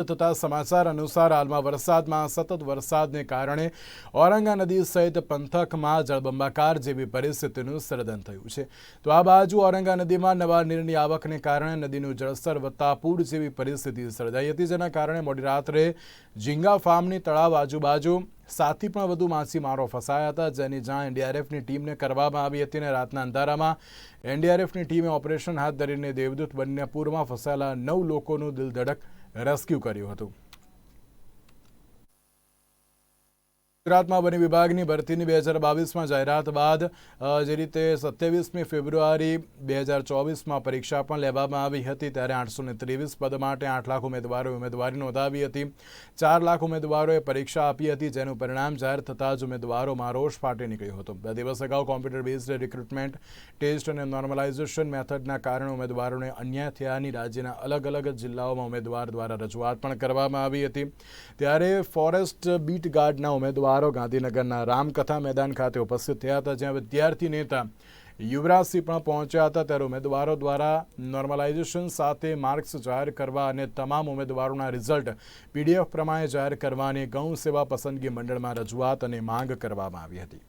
થતા સમાચાર અનુસાર હાલમાં વરસાદમાં સતત વરસાદને કારણે ઓરંગા નદી સહિત પંથકમાં જળબંબાકાર જેવી પરિસ્થિતિનું સર્જન થયું છે. તો આ બાજુ ઓરંગા નદીમાં નવા નીરની આવકને કારણે નદીનું જળસ્તર વધતા પૂર જેવી પરિસ્થિતિ સર્જાઈ હતી, જેના કારણે મોડી રાત્રે ઝીંગા ફાર્મની તળાવ આજુબાજુ સાતથી પણ વધુ માછીમારો ફસાયા હતા, જેની જાણ એનડીઆરએફની ટીમને કરવામાં આવી હતી અને રાતના અંધારામાં એનડીઆરએફની ટીમે ઓપરેશન હાથ ધરીને દેવદૂત બંને પૂરમાં ફસાયેલા નવ લોકોનું દિલધડક રેસ્ક્યુ કર્યું હતું. ગુજરાતમાં વન વિભાગની ભરતીની બે હજાર બાવીસમાં જાહેરાત બાદ જે રીતે સત્યાવીસમી ફેબ્રુઆરી બે હજાર ચોવીસમાં પરીક્ષા પણ લેવામાં આવી હતી ત્યારે આઠસો ને ત્રેવીસ પદ માટે આઠ લાખ ઉમેદવારોએ ઉમેદવારી નોંધાવી હતી. ચાર લાખ ઉમેદવારોએ પરીક્ષા આપી હતી, જેનું પરિણામ જાહેર થતાં જ ઉમેદવારોમાં રોષ ફાટી નીકળ્યો હતો. બે દિવસ અગાઉ કોમ્પ્યુટર બેઝડ રિક્રુટમેન્ટ, ટેસ્ટ અને નોર્મલાઇઝેશન મેથડના કારણે ઉમેદવારોને અન્યાય થયાની રાજ્યના અલગ અલગ જિલ્લાઓમાં ઉમેદવાર દ્વારા રજૂઆત પણ કરવામાં આવી હતી. ત્યારે ફોરેસ્ટ બીટ ગાર્ડના ઉમેદવારો ગાંધીનગરના રામકથા મેદાન ખાતે ઉપસ્થિત થયા હતા, જ્યાં વિદ્યાર્થી નેતા યુવરાજસિંહ પણ પહોંચ્યા હતા. ત્યારે ઉમેદવારો દ્વારા નોર્મલાઇઝેશન સાથે માર્ક્સ જાહેર કરવા અને તમામ ઉમેદવારોના રિઝલ્ટ પીડીએફ પ્રમાણે જાહેર કરવાની ગૌ સેવા પસંદગી મંડળમાં રજૂઆત અને માંગ કરવામાં આવી હતી.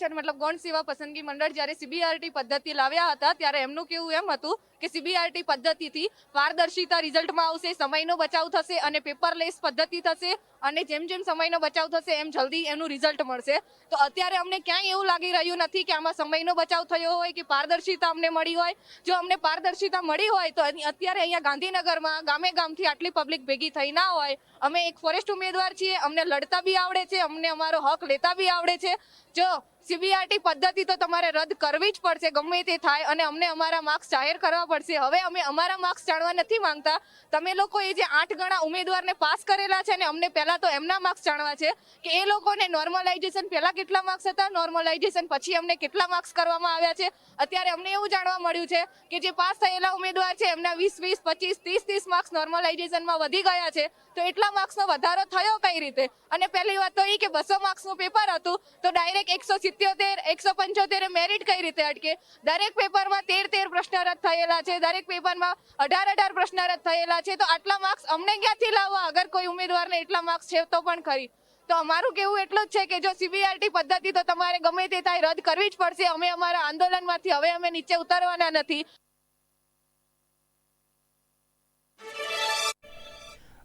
છે મતલબ ગૌણ સેવા પસંદગી મંડળ જ્યારે સીબીઆરટી પદ્ધતિ લાવ્યા હતા, ત્યારે એમનું કેવું એમ હતું કે સીબીઆરટી પદ્ધતિથી પારદર્શિતા રિઝલ્ટમાં આવશે, સમયનો બચાવ થશે અને પેપરલેસ પદ્ધતિ થશે અને જેમ જેમ સમયનો બચાવ થશે, એમ જલ્દી એનું રિઝલ્ટ મળશે. તો અત્યારે અમને ક્યાંય એવું લાગી રહ્યું નથી કે આમાં સમયનો બચાવ થયો હોય કે પારદર્શિતા અમને મળી હોય. જો અમને પારદર્શિતા મળી હોય તો અત્યારે અહીંયા ગાંધીનગરમાં ગામે ગામથી આટલી પબ્લિક ભેગી થઈ ના હોય. અમે એક ફોરેસ્ટ ઉમેદવાર છીએ, અમને લડતા બી આવડે છે, અમને અમારો હક લેતા બી આવડે છે. જો સીબીઆરટી પદ્ધતિ તો તમારે રદ કરવી જ પડશે, ગમે તે થાય, અને અમને અમારા માર્ક્સ જાહેર કરવા પડશે. હવે અમે અમારા માર્ક્સ જાણવા નથી માંગતા. તમે લોકો એ જે આઠ ગણા ઉમેદવારને પાસ કરેલા છે ને અમને પહેલા તો એમના માર્ક્સ જાણવા છે કે એ લોકોને નોર્મલાઇઝેશન પહેલા કેટલા માર્ક્સ હતા નોર્મલાઇઝેશન પછી અમને કેટલા માર્ક્સ કરવામાં આવ્યા છે. અત્યારે અમને એવું જાણવા મળ્યું છે કે જે પાસ થયેલા ઉમેદવાર છે એમના વીસ વીસ, પચીસ, ત્રીસ ત્રીસ માર્ક્સ નોર્મલાઇઝેશનમાં વધી ગયા છે. તો એટલા માર્ક્સનો વધારો થયો કઈ રીતે? અને પહેલી વાત તો એ કે બસો માર્ક્સનું પેપર હતું, તો ડાયરેક્ટ એકસો સિત્યોતેર, એકસો પંચોતેર મેરિટ કઈ રીતે અટકે? દરેક પેપરમાં તેર તેર પ્રશ્ન રદ થયેલા છે, દરેક પેપરમાં અઢાર અઢાર પ્રશ્ન રદ થયેલા છે, તો આટલા માર્ક્સ અમને ક્યાંથી લાવવા અગર કોઈ ઉમેદવારને એટલા માર્ક્સ છે તો પણ ખરી. તો અમારું કેવું એટલું જ છે કે જો સીબીઆરટી પદ્ધતિ તો તમારે ગમે તે થાય, રદ કરવી જ પડશે. અમે અમારા આંદોલનમાંથી હવે અમે નીચે ઉતરવાના નથી.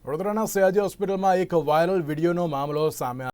વડોદરાના સયાજી હોસ્પિટલમાં એક વાયરલ વિડીયોનો મામલો સામે